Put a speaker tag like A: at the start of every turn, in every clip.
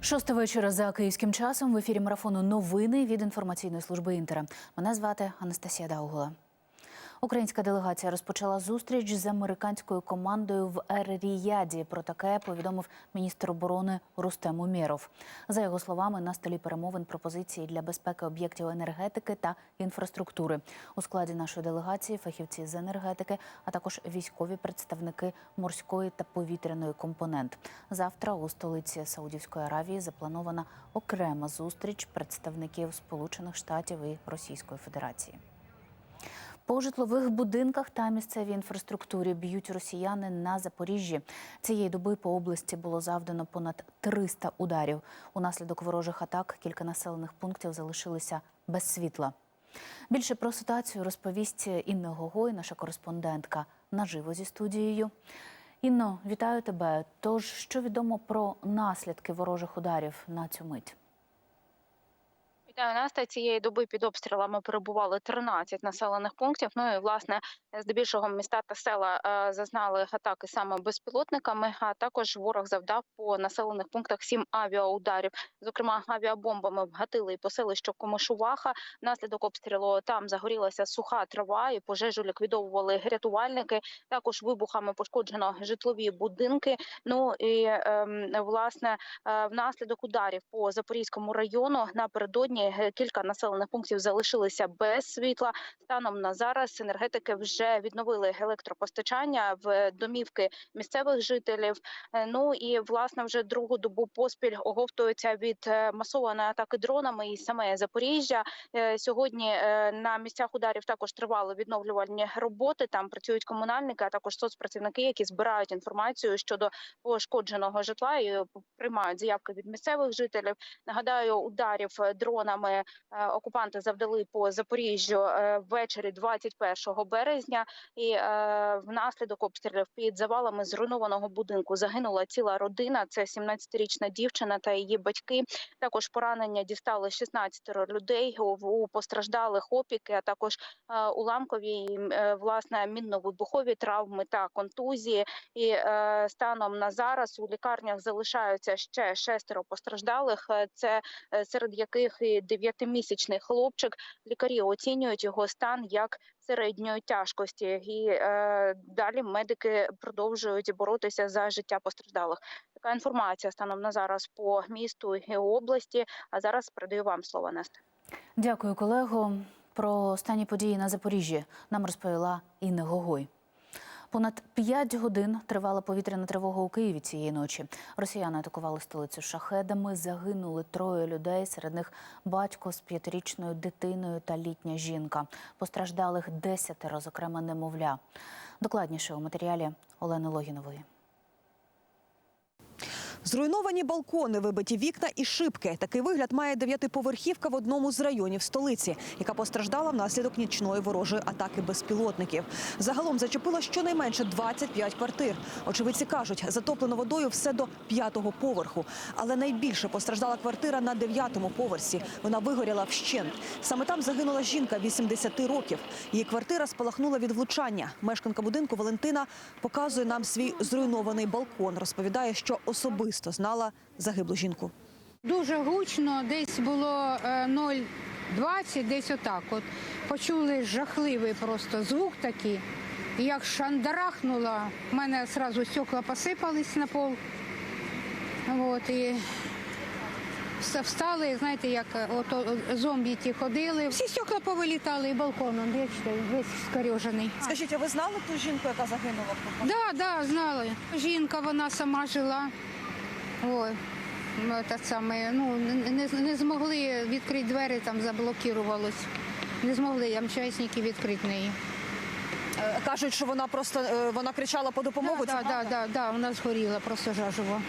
A: Шоста вечора за київським часом в ефірі марафону новини від інформаційної служби Інтера. Мене звати Анастасія Даугула. Українська делегація розпочала зустріч з американською командою в Ер-Ріяді. Про таке повідомив міністр оборони Рустем Умєров. За його словами, на столі перемовин пропозиції для безпеки об'єктів енергетики та інфраструктури. У складі нашої делегації фахівці з енергетики, а також військові представники морської та повітряної компонент. Завтра у столиці Саудівської Аравії запланована окрема зустріч представників Сполучених Штатів і Російської Федерації. По житлових будинках та місцевій інфраструктурі б'ють росіяни на Запоріжжі. Цієї доби по області було завдано понад 300 ударів. Унаслідок ворожих атак кілька населених пунктів залишилися без світла. Більше про ситуацію розповість Інна Гогой, наша кореспондентка, наживо зі студією. Інно, вітаю тебе. Тож, що відомо про наслідки ворожих ударів на цю мить?
B: Настя. Цієї доби під обстрілами перебували 13 населених пунктів. Ну і власне здебільшого міста та села е, зазнали атаки саме безпілотниками. А також ворог завдав по населених пунктах сім авіаударів. Зокрема, авіабомбами вгатили і по Комишуваха. Внаслідок обстрілу там загорілася суха трава, і пожежу ліквідовували рятувальники. Також вибухами пошкоджено житлові будинки. Ну і ем, власне е, внаслідок ударів по Запорізькому району напередодні е, кілька населених пунктів залишилися без світла. Станом на зараз енергетики вже відновили електропостачання в домівки місцевих жителів. Е, Ну і власне вже другу добу поспіль оговтуються від е, масованої атаки дронами і саме Запоріжжя. Сьогодні на місцях ударів також тривали відновлювальні роботи. Там працюють комунальники, а також соцпрацівники, які збирають інформацію щодо пошкодженого житла і приймають заявки від місцевих жителів. Нагадаю, ударів е, дронами е, окупанти завдали по Запоріжжю е, ввечері 21 березня. І е, внаслідок обстрілів під завалами зруйнованого будинку загинула ціла родина. Це 17-річна дівчина та її батьки. Також поранення дістали 16 людей. У, постраждалих опіки, а також уламкові власне мінно-вибухові травми та контузії. І станом на зараз у лікарнях залишаються ще шестеро постраждалих. Це серед яких і дев'ятимісячний хлопчик. Лікарі оцінюють його стан як середньої тяжкості, і е, далі медики продовжують боротися за життя постраждалих. Така інформація станом на зараз по місту і області. А зараз передаю вам слово Настя.
A: Дякую, колего. Про останні події на Запоріжжі нам розповіла Інна Гогой. Понад п'ять годин тривала повітряна тривога у Києві цієї ночі. Росіяни атакували столицю шахедами. Загинули троє людей. Серед них батько з п'ятирічною дитиною та літня жінка. Постраждалих десятеро, зокрема немовля. Докладніше у матеріалі Олени Логінової.
C: Зруйновані балкони, вибиті вікна і шибки. Такий вигляд має дев'ятиповерхівка в одному з районів столиці, яка постраждала внаслідок нічної ворожої атаки безпілотників. Загалом зачепило щонайменше 25 квартир. Очевидці кажуть, затоплено водою все до п'ятого поверху. Але найбільше постраждала квартира на дев'ятому поверсі. Вона вигоріла вщент. Саме там загинула жінка 80 років. Її квартира спалахнула від влучання. Мешканка будинку Валентина показує нам свій зруйнований балкон. Розповідає, що особисто знала загиблу жінку.
D: Дуже гучно, десь було е, 0,20, десь отак. От почули жахливий просто звук такий. І як шандарахнуло, в мене одразу стекла посипались на пол. От, і встали, знаєте, як е, от, зомбі ті ходили. Всі стекла повилітали і балкон, он, бачите, весь скорежений.
C: Скажіть, а ви знали ту жінку, яка загинула?
D: Да, да, знали. Жінка, вона сама жила. Ой, ми те саме, ну, не, не- змогли відкрити двері, там заблокувалось. Не змогли МЧСники відкрити неї.
C: Е, Кажуть, що вона просто е, вона кричала по допомогу.
D: Да,
C: Це
D: да, да,
C: правда?
D: да, да, вона згоріла просто жажово.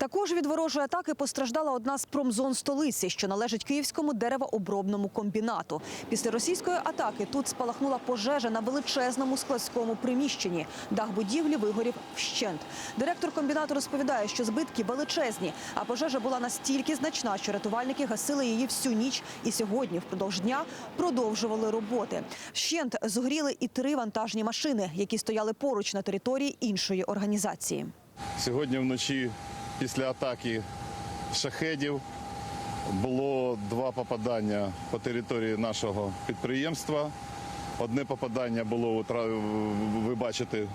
C: Також від ворожої атаки постраждала одна з промзон столиці, що належить київському деревообробному комбінату. Після російської атаки тут спалахнула пожежа на величезному складському приміщенні. Дах будівлі вигорів вщент. Директор комбінату розповідає, що збитки величезні, а пожежа була настільки значна, що рятувальники гасили її всю ніч і сьогодні, впродовж дня, продовжували роботи. Вщент згоріли і три вантажні машини, які стояли поруч на території іншої організації.
E: Сьогодні вночі після атаки шахедів. Було два попадання по території нашого підприємства. Одне попадання було, ви бачите,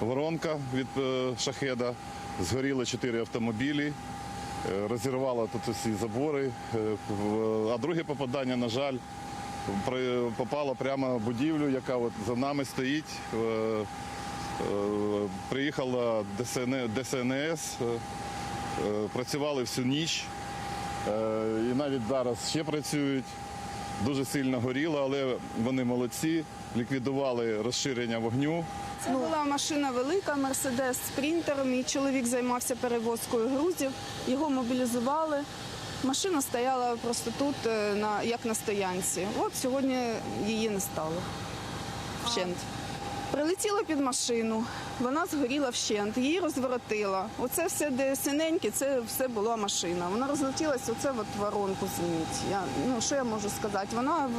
E: воронка від е, шахеда. Згоріло чотири автомобілі, е, розірвало тут усі забори. Е, А друге попадання, на жаль, попало прямо в будівлю, яка от за нами стоїть. Приїхала ДСН, ДСНС, працювали всю ніч. Е, І навіть зараз ще працюють. Дуже сильно горіло, але вони молодці, ліквідували розширення вогню.
F: Це була машина велика, Мерседес Спрінтер. Мій чоловік займався перевозкою грузів. Його мобілізували. Машина стояла просто тут, е, як на стоянці. От сьогодні її не стало. Вщент. Прилетіла під машину, вона згоріла вщент, її розворотила. Оце все, де синеньке, це все була машина. Вона розлетілася, оце от воронку зміть. Я, ну, що я можу сказати? Вона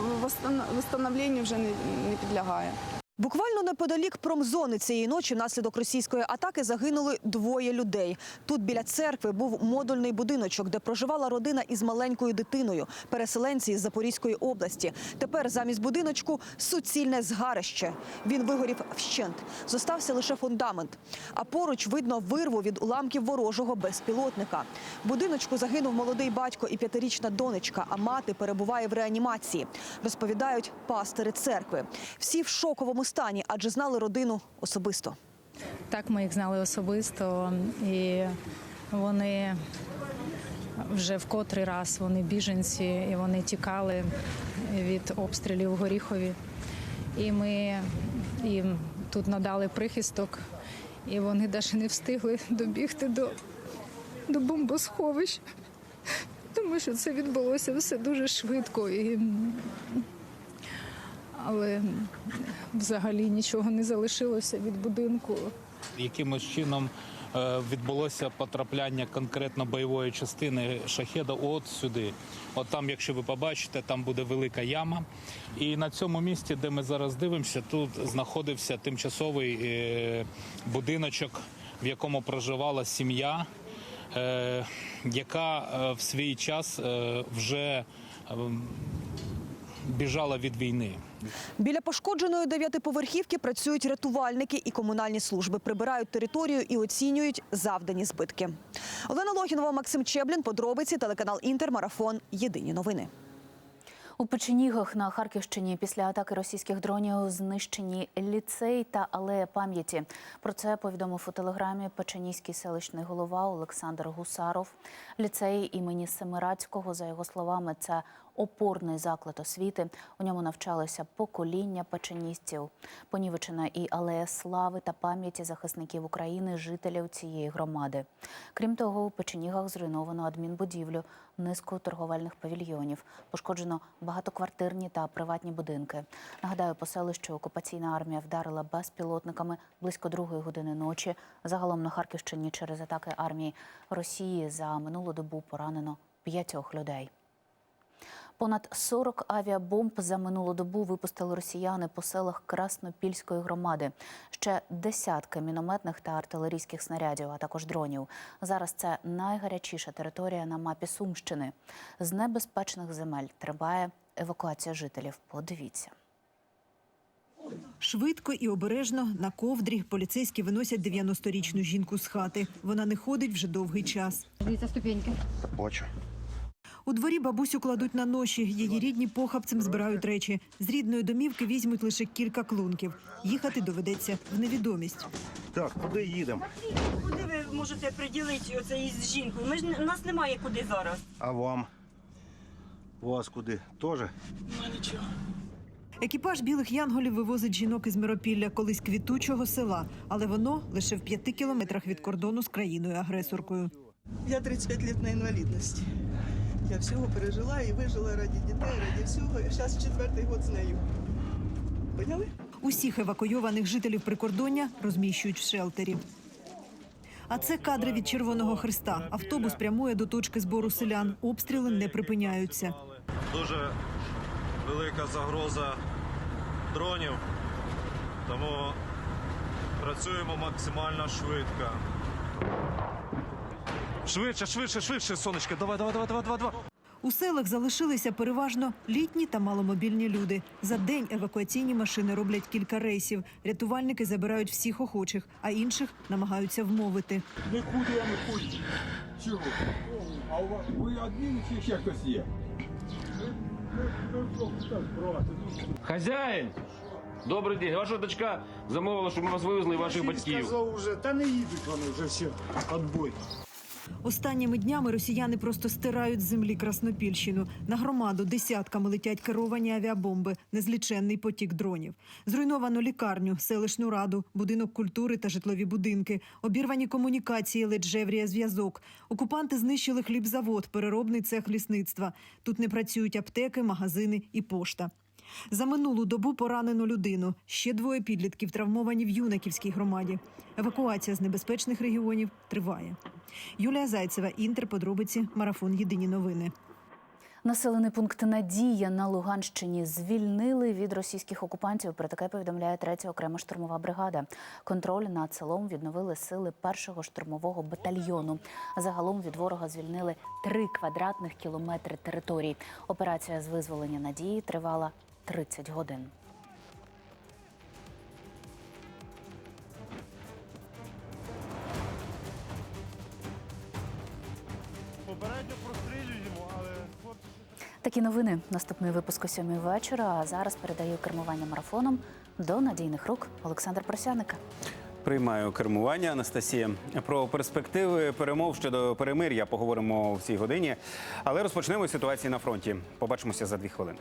F: встановленню вже не, не підлягає.
C: Буквально неподалік промзони цієї ночі внаслідок російської атаки загинули двоє людей. Тут біля церкви був модульний будиночок, де проживала родина із маленькою дитиною, переселенці із Запорізької області. Тепер замість будиночку суцільне згарище. Він вигорів вщент. Зостався лише фундамент. А поруч видно вирву від уламків ворожого безпілотника. В будиночку загинув молодий батько і п'ятирічна донечка, а мати перебуває в реанімації. Розповідають пастири церкви. Всі в шоковому стані, адже знали родину особисто.
G: Так, ми їх знали особисто, і вони вже в котрий раз вони біженці, і вони тікали від обстрілів в Горіхові. І ми їм тут надали прихисток, і вони навіть не встигли добігти до, до бомбосховищ, тому що це відбулося все дуже швидко. І... Але взагалі нічого не залишилося від будинку.
H: якимось чином е, відбулося потрапляння конкретно бойової частини шахеда от сюди. От там, якщо ви побачите, там буде велика яма. І на цьому місці, де ми зараз дивимося, тут знаходився тимчасовий е, будиночок, в якому проживала сім'я, е, яка в свій час вже е, біжала від війни.
C: Біля пошкодженої дев'ятиповерхівки працюють рятувальники і комунальні служби. Прибирають територію і оцінюють завдані збитки. Олена Логінова, Максим Чеблін. Подробиці телеканал Інтер. Марафон. Єдині новини.
A: У Печенігах на Харківщині після атаки російських дронів знищені ліцей та алея пам'яті. Про це повідомив у телеграмі Печеніський селищний голова Олександр Гусаров. Ліцей імені Семирадського, за його словами, це опорний заклад освіти. У ньому навчалися покоління печеністів. Понівечена і алея слави та пам'яті захисників України, жителів цієї громади. Крім того, у Печенігах зруйновано адмінбудівлю, низку торговельних павільйонів, пошкоджено багатоквартирні та приватні будинки. Нагадаю, по селищу окупаційна армія вдарила безпілотниками близько другої години ночі. Загалом на Харківщині через атаки армії Росії за минулу добу поранено п'ятьох людей. Понад 40 авіабомб за минулу добу випустили росіяни по селах Краснопільської громади. Ще десятки мінометних та артилерійських снарядів, а також дронів. Зараз це найгарячіша територія на мапі Сумщини. З небезпечних земель триває евакуація жителів. Подивіться.
C: Швидко і обережно на ковдрі поліцейські виносять 90-річну жінку з хати. Вона не ходить вже довгий час.
I: Дивіться ступеньки.
J: Бачу.
C: У дворі бабусю кладуть на ноші. Її рідні похабцем збирають речі. З рідної домівки візьмуть лише кілька клунків. Їхати доведеться в невідомість.
J: Так, куди їдемо?
K: Куди ви можете приділити оце із жінкою? Ми ж не- нас немає куди зараз.
J: А вам? Вас куди? Тоже?
C: Екіпаж білих янголів вивозить жінок із Миропілля, колись квітучого села, але воно лише в п'яти кілометрах від кордону з країною-агресоркою.
L: Я 35 лет на інвалідності. Я всього пережила і вижила раді дітей, раді всього. І зараз четвертий год з нею. Поняли?
C: Усіх евакуйованих жителів прикордоння розміщують в шелтері. А це кадри від Червоного Христа. Автобус прямує до точки збору селян. Обстріли не припиняються.
M: Дуже велика загроза дронів, тому працюємо максимально швидко. Швидше, швидше, швидше, сонечко. Давай, давай, давай, давай, давай, давай.
N: У селах залишилися переважно літні та маломобільні люди. За день евакуаційні машини роблять кілька рейсів. Рятувальники забирають всіх охочих, а інших намагаються вмовити.
I: Нікуди я не хочу. Чого? А у вас ви одні чи ще хтось є?
O: Хазяїн! Добрий день. Ваша дочка замовила, щоб ми вас вивезли і ваших батьків.
I: Сказав вже, та не їдуть вони вже все, отбой.
N: Останніми днями росіяни просто стирають з землі Краснопільщину. На громаду десятками летять керовані авіабомби, незліченний потік дронів. Зруйновано лікарню, селищну раду, будинок культури та житлові будинки, обірвані комунікації, ледь жевріє зв'язок. Окупанти знищили хлібзавод, переробний цех лісництва. Тут не працюють аптеки, магазини і пошта. За минулу добу поранено людину. Ще двоє підлітків травмовані в Юнаківській громаді. Евакуація з небезпечних регіонів триває. Юлія Зайцева, Інтер, подробиці, марафон. Єдині новини.
A: Населений пункт Надія на Луганщині звільнили від російських окупантів. Про таке повідомляє третя окрема штурмова бригада. Контроль над селом відновили сили першого штурмового батальйону. Загалом від ворога звільнили три квадратних кілометри територій. Операція з визволення надії тривала 30 годин.
I: Попередньо прострілюємо, але хлопці.
A: Такі новини. Наступний випуск о сьомій вечора. А зараз передаю кермування марафоном до надійних рук Олександра Просяника.
P: Приймаю кермування Анастасія. Про перспективи перемов щодо перемир'я поговоримо в цій годині. Але розпочнемо з ситуації на фронті. Побачимося за дві хвилини.